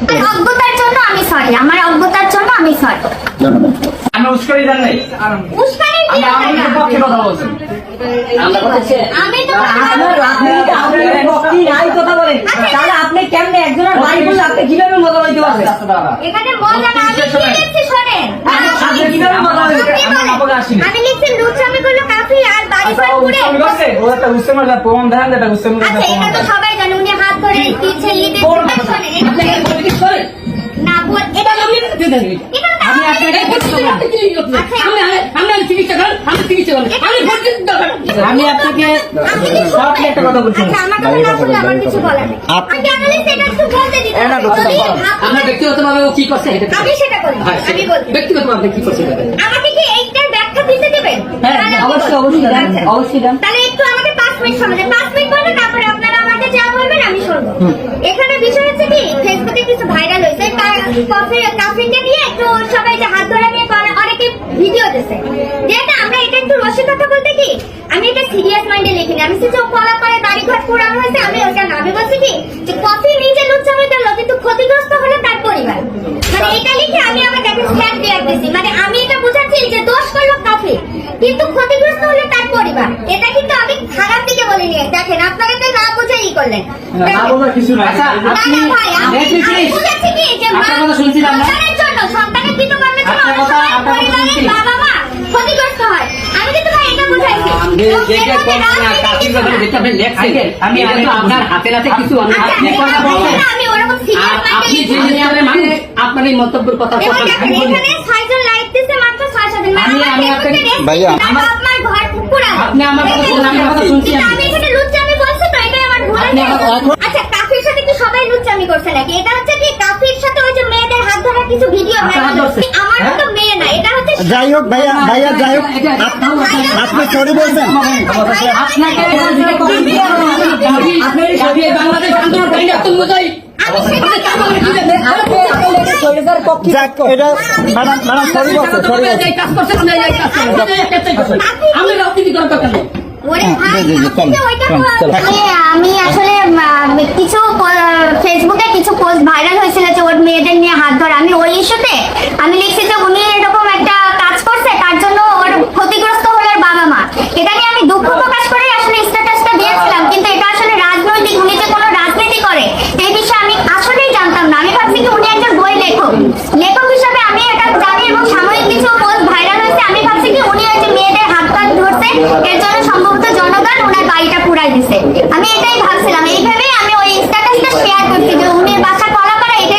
অজ্ঞতার জন্য আমি সরি আমার অজ্ঞতার জন্য আমি সরি আমরা উস্কানি দেন নাই। উস্কানির কি আমরা পক্ষে কথা বলছেন আমি তো আপনার রাজনীতিতে আপনি নাই কথা বলেন। তাহলে আপনি কেমনে একজনের বাড়ি বললে আপনি কীভাবে মজা পারবেন? আচ্ছা, দাঁড়া। এখানে আমি কি লিখছি শোনেন। আপনি কীভাবে মজা পাইতে আপনি বলেন। আমাকে আসেনি। আমি লিখছি লুচ্চামি করল কাফি আর বাড়ি আচ্ছা, ও উস্কানি একটা উস্কানি প্রমাণ এটা উস্কানি আচ্ছা এটা তো সবাই আপনার কি করছে এটা আমি সেটা করি হ্যাঁ, আমি ব্যক্তিগতভাবে কি করছে আমাকে কি এইটার ব্যাখ্যা দিতে দেবেন? হ্যাঁ অবশ্যই অবশ্যই আচ্ছা। অবশ্যই তাহলে একটু আমাকে পাঁচ মিনিট সময় পাঁচ মিনিট বলবেন তারপরে আপনারা আমাকে যা বলবেন আমি শুনব এখানে বিষয় হচ্ছে কি ফেসবুকে কিছু ভাইরাল হয়েছে কাফিনকে দিয়ে একটু সবাই যে হাত ধরে নিয়ে অনেকে ভিডিও দিচ্ছে যেটা আমরা এটা একটু রসিকতা বলতে কি, আমি এটা সিরিয়াস মাইন্ডে লিখিনি। আমি শুধু কলা করে দাড়ি ঘর পুরানো হয়েছে, আমি ওটা না আমি বলছি কি, যে কফি নিজে লুচ্ছামি করল কিন্তু ক্ষতিগ্রস্ত হলো তার পরিবার। মানে এটা লিখে আমি আমার দেখেন ফ্ল্যাট দিয়ে দিছি মানে আমি এটা বুঝাচ্ছি যে দোষ করল কফি, কিন্তু ক্ষতিগ্রস্ত হলো তার পরিবার এটা কিন্তু আমি খারাপ দিকে বলিনি দেখেন আপনারা তো না বুঝেই করলেন না কিছু। আচ্ছা, আপনি না ভাই, আমি- দেখি আমি please। বুঝাচ্ছি কি যে মা- আপনার কথা শুনছিলাম না? সন্তানের জন্য, সন্তানের আপনার কথা- আপনার কথা শুনছি। বাবা মা ক্ষতিগ্রস্ত হয়। আমি কিন্তু ভাই এটা বুঝাইছি। আপনার হাতে নাতে কিছু আপনি কথা বলছেন। ওরকম আপনি যে মানুষ আপনার এই মন্তব্যের কথা এখানে মাত্র আমি- আমার আমি আপনাকে- ভাইয়া, আমার- ঘর পুরানো। আপনি আমার কথা দেখেন, শুনুন, আমি কথা শুনছি কিন্তু আমি। আমি এখানে লুচ্চামি বলছি তো, এটাই আমার ভুল আপনি আচ্ছা, কাফির সাথে কি সবাই লুচ্চামি করছে নাকি? এটা হচ্ছে কি কাফির সাথে ওই যে মেয়েদের হাত ধরার কিছু ভিডিও আচ্ছা। আমার তো মেয়ে না, এটা হচ্ছে যাই হোক ভাইয়া ভাইয়া যাই হোক আপনি সরি বলছেন আমরা রাজনীতি করার দরকার নেই হ্যাঁ। আমি আমি আসলে কিছু ফেসবুকে কিছু পোস্ট ভাইরাল হয়েছিল যে ওর মেয়েদের নিয়ে হাত ধরে